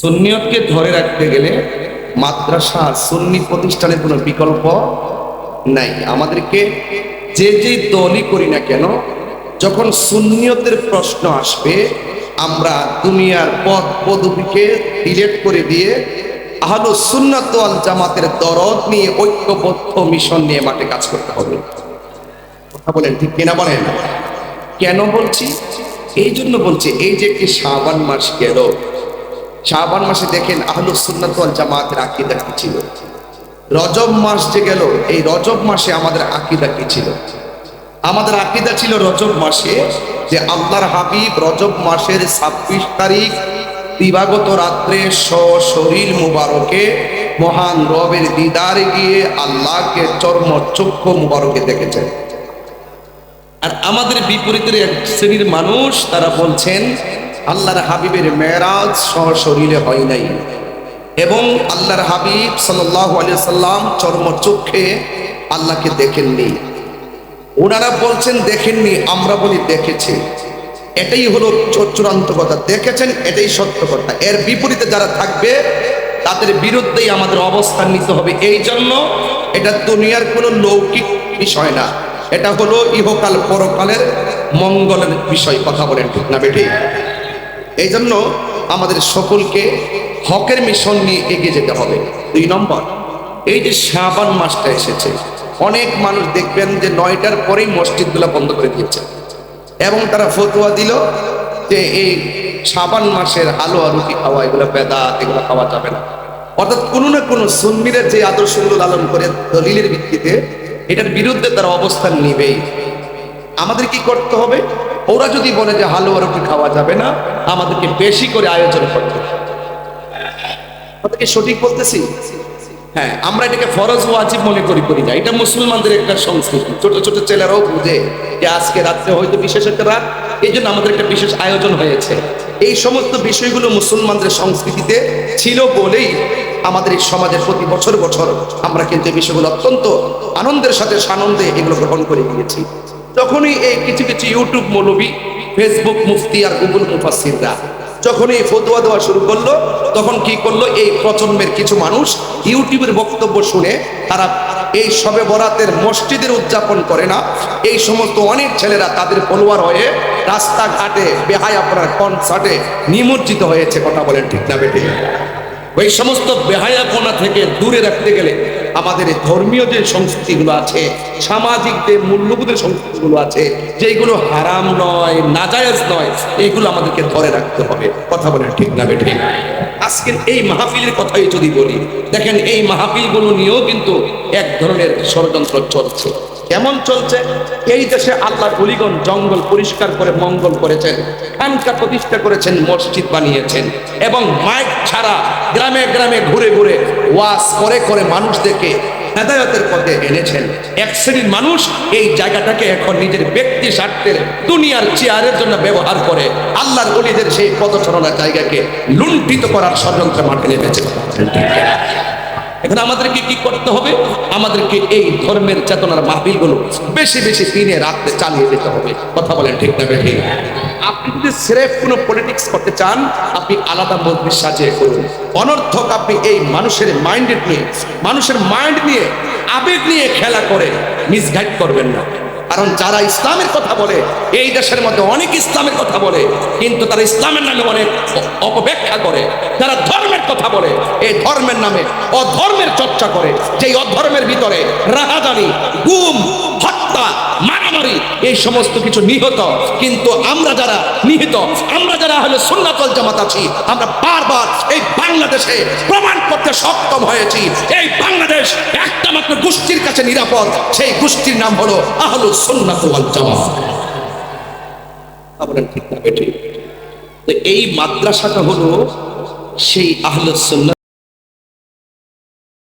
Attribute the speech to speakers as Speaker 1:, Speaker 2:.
Speaker 1: সুন্নিয়তকে ধরে রাখতে গেলে মাদ্রাসা, সুন্নি প্রতিষ্ঠানের কোনো বিকল্প নাই। আমাদেরকে যে যে দলই করি না কেন, যখন সুন্নিয়তের প্রশ্ন আসবে, আমরা দুনিয়ার পথ পদবিকে ডিলেট করে দিয়ে আহলু সুন্নাত জামাতের দরদ নিয়ে ঐক্যবদ্ধ মিশন নিয়ে মাঠে কাজ করতে হবে। কথা বলেন ঠিক কিনা বলেন? কেন বলছি? এই জন্য বলছি, এই যে একটি শাবান মাস গেল শাবান মাসে দেখেন আহলু সুন্নাত জামাতের আকীদা কি ছিল? রজব মাস যে গেল, এই রজব মাসে আমাদের আকীদা কি ছিল? আমাদের আকীদা ছিল রজব মাসে যে আল্লাহর হাবিব রজব মাসের ছাব্বিশ তারিখ দিবাগত রাত্রে শরীর মুবারকে মহান রবের দিদারে গিয়ে আল্লাহকে চর্ম চক্ষু মুবারকে দেখেছেন। আর আমাদের বিপরীতের এক শ্রেণির মানুষ তারা বলছেন আল্লাহর হাবিবের মেরাজ সশরীরে হয় নাই। এবং আল্লাহর হাবিব সাল্লাহ সাল্লাম চর্মচক্ষে আল্লাহকে দেখেননি। ওনারা বলছেন, দেখেননি, আমরা বলি দেখেছি। এটাই হলো চূড়ান্ত কথা। দেখেছেন, এটাই সত্য কথা। এর বিপরীতে যারা থাকবে, তাদের বিরুদ্ধেই আমাদের অবস্থান নিতে হবে। এই জন্য এটা দুনিয়ার কোনো লৌকিক বিষয় না। এটা হলো ইহকাল পরকালের মঙ্গলের বিষয়। কথা বলেন ঠিক না বেটি এই জন্য আমাদের সকলকে হকের মিশন নিয়ে এগিয়ে যেতে হবে। দুই নম্বর, এই যে শাবান মাসটা এসেছে, অনেক মানুষ দেখবেন যে নয়টার পরেই মসজিদগুলো বন্ধ করে দিয়েছে এবং তারা ফতুয়া দিল যে এই শাবান মাসের হালুয়া, রুটি খাওয়া, এগুলো বেদা এগুলো খাওয়া যাবে না। অর্থাৎ কোনো না কোনো সুন্নিরের যে আদর্শগুলো লালন করে দলিলের ভিত্তিতে এটার বিরুদ্ধে তারা অবস্থান নিবেই। আমাদের কি করতে হবে? ওরা যদি বলে যে হালুয়া রুটি খাওয়া যাবে না আমাদেরকে বেশি করে আয়োজন করতে হবে। আমাদেরকে সঠিক বলতেছি? হ্যাঁ আমরা এটাকে ফরজ ওয়াজিব মনে করি করি না। এটা মুসলমানদের একটা সংস্কৃতি। ছোট ছোট ছেলেরাও বুঝে যে আজকে রাত্রে হয়তো বিশেষ একটা রাত এই জন্য আমাদের একটা বিশেষ আয়োজন হয়েছে। এই সমস্ত বিষয়গুলো মুসলমানদের সংস্কৃতিতে ছিল বলেই আমাদের এই সমাজের প্রতি বছর বছর আমরা কিন্তু এই বিষয়গুলো অত্যন্ত আনন্দের সাথে সানন্দে এগুলো গ্রহণ করে গিয়েছি। তখনই এই কিছু কিছু ইউটিউব মৌলবী ফেসবুক মুফতি আর গুগল মুফাসিররা যখন এই ফতুয়া দেওয়া শুরু করল, তখন কি করল? এই প্রজন্মের কিছু মানুষ ইউটিউবের বক্তব্য শুনে তারা এই সবে বরাতের মসজিদের উদযাপন করে না। এই সমস্ত অনেক ছেলেরা তাদের ফলোয়ার হয়ে রাস্তাঘাটে বেহায় আপনার কনসার্টে নিমজ্জিত হয়েছে, কথা বলেন ঠিক না বেটে ওই সমস্ত বেহায়াপনা থেকে দূরে রাখতে গেলে আমাদের ধর্মীয় যে সংস্কৃতিগুলো আছে, সামাজিক যে মূল্যবোধের সংস্কৃতিগুলো আছে যেগুলো হারাম নয়, নাজায়জ নয়, এইগুলো আমাদেরকে ধরে রাখতে হবে। কথা বলে ঠিক না বেঠে? আজকের এই মাহফিলের কথাই যদি বলি, দেখেন এই মাহফিলগুলো নিয়েও কিন্তু এক ধরনের ষড়যন্ত্র চলছে। কেমন চলছে? এই দেশে আল্লাহ অলিগন জঙ্গল পরিষ্কার করে মঙ্গল করেছেন খানকা প্রতিষ্ঠা করেছেন, মসজিদ বানিয়েছেন এবং মাইক ছাড়া গ্রামে গ্রামে ঘুরে ঘুরে ওয়াজ করে করে মানুষদেরকে হেদায়তের পথে এনেছেন। এক শ্রেণির মানুষ এই জায়গাটাকে এখন নিজের ব্যক্তি স্বার্থের দুনিয়ার চেয়ারের জন্য ব্যবহার করে আল্লাহর অলিদের সেই পদচারণার জায়গাকে লুণ্ঠিত করার ষড়যন্ত্রে মাঠে নেমেছে। এখন আমাদেরকে কি করতে হবে? আমাদেরকে এই ধর্মের চেতনার মাহফিলগুলো বেশি বেশি দিনে রাখতে চালিয়ে যেতে হবে। কথা বলেন ঠিক না ঠিক আপনি যদি স্রেফ কোনো পলিটিক্স করতে চান, আপনি আলাদা মন্দির সাজিয়ে করুন। অনর্থক আপনি এই মানুষের মাইন্ড নিয়ে, মানুষের মাইন্ড নিয়ে, আবেগ নিয়ে খেলা করে মিসগাইড করবেন না। কারণ যারা ইসলামের কথা বলে, এই দেশের মধ্যে অনেক ইসলামের কথা বলে, কিন্তু তারা ইসলামের নামে অনেক অপব্যাখ্যা করে। কথা বলে এই ধর্মের নামে অধর্মের চর্চা করে, যেই অধর্মের ভিতরে রাহাজানি, গুম, হত্যা, মারামারি, এই সমস্ত কিছু নিহত। কিন্তু আমরা যারা নিহিত, আমরা যারা হলো সুন্নাতল জামাত আছি, আমরা বারবার এই বাংলাদেশে প্রমাণ করতে সক্ষম হয়েছি। এই বাংলাদেশ একটা মাত্র গোষ্ঠীর কাছে নিরাপদ, সেই গোষ্ঠীর নাম হলো আহলু সুন্নাতুল জামাত। বলেন ঠিক না বেটি এই মাদ্রাসাটা হলো সেই আহলুস সুন্নাত